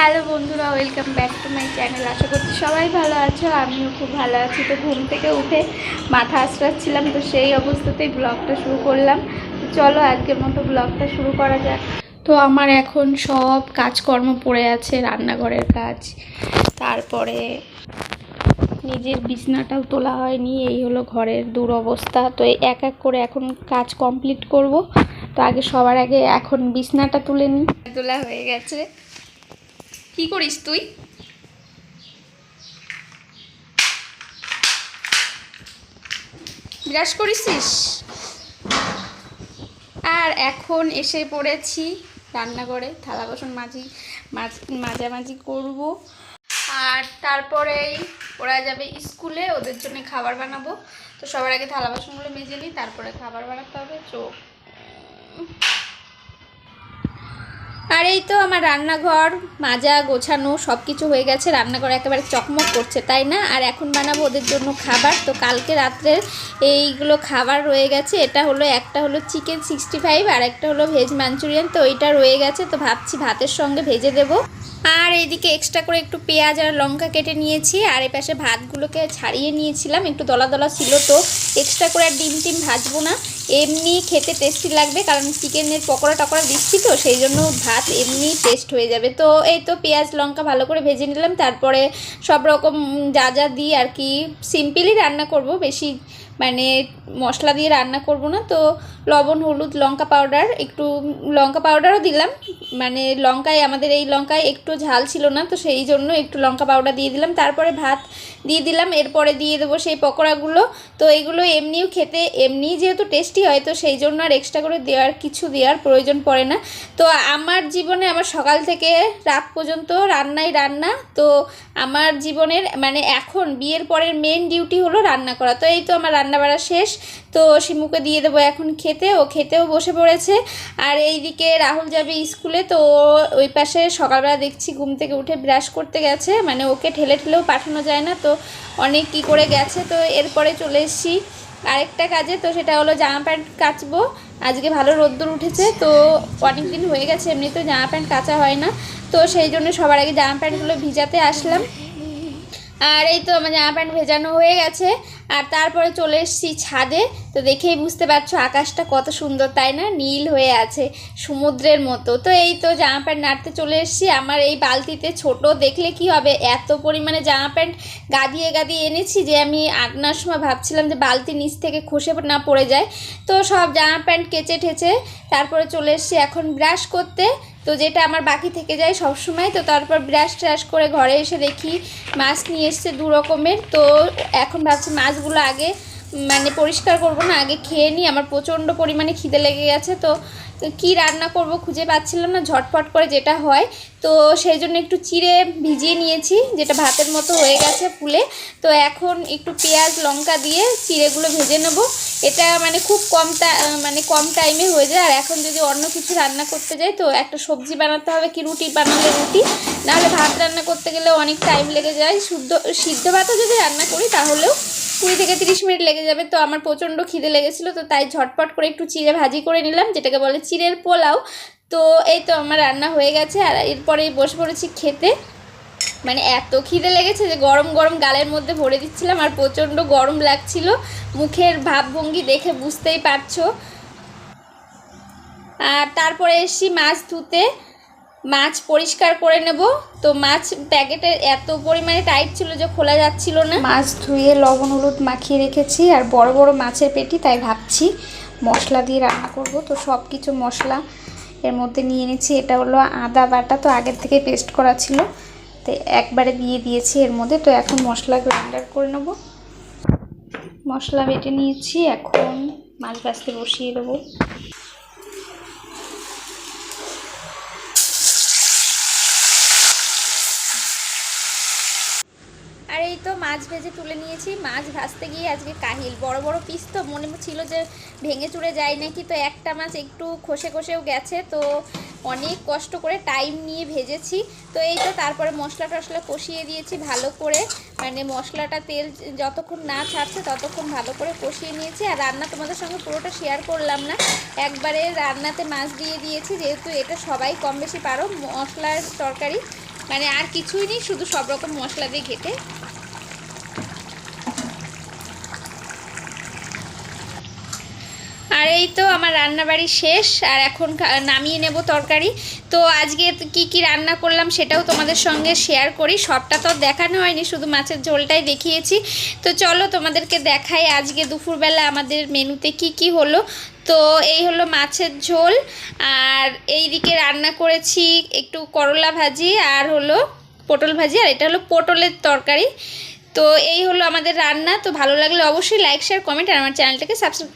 Hello বন্ধুরা, welcome back to my channel. আশা করছি সবাই ভালো আছো, আমিও খুব ভালো আছি। তো ঘুম থেকে উঠে মাথা আশ্রাচ্ছিলাম তো সেই অবস্থাতেই ব্লগটা শুরু করলাম। তো চলো আজকের মতো ব্লগটা শুরু করা যাক। তো আমার এখন সব কাজকর্ম পড়ে আছে, রান্নাঘরের কাজ। তারপরে নিজের বিছনাটাও তোলা হয়নি, এই হলো ঘরের দুরবস্থা। তো এক এক করে এখন কাজ কমপ্লিট করব। তো আগে সবার আগে এখন বিছনাটা তুলে নিই। তোলা হয়ে গেছে। কি করিস তুই? বিরাজ করিসিস আর এখন এসে পড়েছি রান্নাঘরে, থালা বাসন মাঝ- মাঝামাঝি করব। আর তারপরেই ওরা যাবে স্কুলে, ওদের জন্য খাবার বানাবো। তো সবার আগে থালা বাসনগুলো মেজে নিই, তারপরে খাবার বানাতে হবে। চোখ আর এই তো আমার রান্নাঘর, মাজা, গোছানো সব কিছু হয়ে গেছে। রান্নাঘর একেবারে চকমক করছে, তাই না? আর এখন বানাবো ওদের জন্য খাবার। তো কালকে রাত্রে এইগুলো খাবার রয়ে গেছে। এটা হলো, একটা হলো চিকেন সিক্সটি ফাইভ আর একটা হলো ভেজ মাঞ্চুরিয়ান তো ওইটা রয়ে গেছে, তো ভাবছি ভাতের সঙ্গে ভেজে দেবো। আর এইদিকে এক্সট্রা করে একটু পেঁয়াজ আর লঙ্কা কেটে নিয়েছি। আর এই পাশে ভাতগুলোকে ছাড়িয়ে নিয়েছিলাম। একটু দলা দলা ছিল তো। এক্সট্রা করে আর ডিম টিম ভাজবো না। এমনি খেতে টেস্টি লাগবে, কারণ চিকেনের পকোড়া টকোড়া দিচ্ছি তো, সেই জন্য ভাত এমনি টেস্ট হয়ে যাবে। তো এই তো পেঁয়াজ, লঙ্কা ভালো করে ভেজে নিলাম, তারপরে সব রকম যা যা দিই আর কি সিম্পলি রান্না করব, বেশি মানে মশলা দিয়ে রান্না করব না, তো লবণ, হলুদ, লঙ্কা পাউডার একটু লঙ্কা পাউডারও দিলাম মানে লঙ্কায়, আমাদের এই লঙ্কায় একটু ঝাল ছিল না, তো সেই জন্য একটু লঙ্কা পাউডার দিয়ে দিলাম, তারপরে ভাত দিয়ে দিলাম, এরপরে দিয়ে দেবো সেই পকোড়াগুলো, তো এগুলো এমনিও খেতে, এমনি যেহেতু টেস্টি হয়, তো সেই জন্য আর এক্সট্রা করে দেওয়ার, কিছু দেওয়ার প্রয়োজন পড়ে না। তো আমার জীবনে, আমার সকাল থেকে রাত পর্যন্ত রান্নাই রান্না। তো আমার জীবনের মানে এখন বিয়ের পরের মেন ডিউটি হলো রান্না করা। তো এই তো আমার রান্না বাড়া শেষ। তো শিমুকে দিয়ে দেবো এখন খেতে। ও খেতেও বসে পড়েছে। আর এইদিকে রাহুল যাবে স্কুলে, তো ওই পাশে সকালবেলা দেখছি ঘুম থেকে উঠে ব্রাশ করতে গেছে। মানে ওকে ঠেলে ঠেলেও পাঠানো যায় না। তো অনেক কি করে গেছে। তো এরপরে চলে এসেছি। আরেকটা কাজে, তো সেটা হলো জামা প্যান্ট কাচবো। আজকে ভালো রোদ্দুর উঠেছে, তো অনেক দিন হয়ে গেছে এমনি তো জামা প্যান্ট কাচা হয় না। তো সেই জন্য সবার আগে জামা প্যান্টগুলো ভিজাতে আসলাম। আর এই তো আমার জামা প্যান্ট ভেজানো হয়ে গেছে। আর তারপরে চলে এসেছি ছাদে। তো দেখেই বুঝতে পারছ, আকাশটা কত সুন্দর, তাই না? নীল হয়ে আছে, সমুদ্রের মতো। তো এই তো জামা প্যান্ট নাড়তে চলে এসেছি। আমার এই বালতিতে ছোট, দেখলে কি হবে? এত পরিমাণে জামা প্যান্ট গাদিয়ে গাদিয়ে এনেছি যে আমি আটনার সময় ভাবছিলাম যে বালতি নিচ থেকে খসে না পড়ে যায়। তো সব জামা প্যান্ট কেচে ঠেচে তারপরে চলে এসেছি এখন ব্রাশ করতে। তো যেটা আমার বাকি থেকে যায় সব সময় তো তারপর ব্রাশ ট্রাশ করে ঘরে এসে দেখি মাছ নিয়ে এসছে দু রকমের। তো এখন ভাবছি মাছগুলো আগে মানে পরিষ্কার করব না, আগে খেয়ে নিই। আমার প্রচণ্ড পরিমাণে খিদে লেগে গেছে, তো কি রান্না করব খুঁজে পাচ্ছিলাম না, ঝটপট করে যেটা হয়। তো সেই জন্য একটু চিড়ে ভিজিয়ে নিয়েছি, যেটা ভাতের মতো হয়ে গেছে ফুলে। তো এখন একটু পেঁয়াজ, লঙ্কা দিয়ে চিড়েগুলো ভেজে নেব। এটা মানে খুব কম মানে কম টাইমে হয়ে যায়। আর এখন যদি অন্য কিছু রান্না করতে যাই, তো একটা সবজি বানাতে হবে কি রুটি? বানালে রুটি। নাহলে ভাত রান্না করতে গেলে অনেক টাইম লেগে যায়। শুদ্ধ, সিদ্ধ ভাতও যদি রান্না করি, তাহলেও কুড়ি থেকে তিরিশ মিনিট লেগে যাবে। তো আমার প্রচণ্ড খিদে লেগেছিলো, তো তাই ঝটপট করে একটু চিড়ে ভাজি করে নিলাম, যেটাকে বলে চিড়ের পোলাও। তো এই তো আমার রান্না হয়ে গেছে, আর এরপরেই বসে পড়েছি খেতে। মানে এত খিদে লেগেছে যে গরম গরম গালের মধ্যে ভরে দিচ্ছিলাম আর প্রচণ্ড গরম লাগছিল। মুখের ভাবভঙ্গি দেখে বুঝতেই পারছ। আর তারপরে এসছি মাছ ধুতে। মাছ পরিষ্কার করে নেব। তো মাছ প্যাকেটে এত পরিমাণে টাইট ছিল যে খোলা যাচ্ছিল না। মাছ ধুয়ে লবণ, হলুদ মাখিয়ে রেখেছি আর বড় বড় মাছের পেটি, তাই ভাবছি মশলা দিয়ে রান্না করব। তো সব কিছু মশলা এর মধ্যে নিয়ে নিয়েছি এটা হলো আদা বাটা, তো আগের থেকে পেস্ট করা ছিল। তো একবারে দিয়ে দিয়েছি এর মধ্যে। তো এখন মশলা গ্রাইন্ডার করে নেব। মশলা বেটে নিয়েছি, এখন মাছ ভাজতে বসিয়ে দেবো। আর এই তো মাছ ভেজে তুলে নিয়েছি। মাছ ভাজতে গিয়ে আজকে কাহিল। বড় বড় পিস তো মনে ছিল যে ভেঙে চুড়ে যায় নাকি, তো একটা মাছ একটু খসে খসেও গেছে, তো অনেক কষ্ট করে টাইম নিয়ে ভেজেছি। তো এই তো তারপরে মশলা টশলা কষিয়ে দিয়েছি ভালো করে। মানে মশলাটা তেল যতক্ষণ না ছাড়ছে ততক্ষণ ভালো করে কষিয়ে নিয়েছি। আর রান্না তোমাদের সঙ্গে পুরোটা শেয়ার করলাম না। একবারে রান্নাতে মাছ দিয়ে দিয়েছি, যেহেতু এটা সবাই কম বেশি পারো, মশলার তরকারি। মানে আর কিছুই নেই, শুধু সব রকম মশলা দিয়ে ঘেটে আর এই তো আমার রান্নাবাড়ি শেষ, আর এখন নামিয়ে নেব তরকারি। তো আজকে কি কি রান্না করলাম সেটাও তোমাদের সঙ্গে শেয়ার করি। সবটা তো দেখানো হয়নি, শুধু মাছের ঝোলটাই দেখিয়েছি। তো চলো তোমাদেরকে দেখাই আজকে দুপুরবেলা আমাদের মেনুতে কি কি হলো। তো এই হলো মাছের ঝোল, আর এই দিকে রান্না করেছি একটু করলা ভাজি, আর হলো পটল ভাজি, আর এটা হলো পটলের তরকারি। তো এই হলো আমাদের রান্না, তো ভালো লাগলে অবশ্যই লাইক শেয়ার কমেন্ট আর আমার চ্যানেলটাকে সাবস্ক্রাইব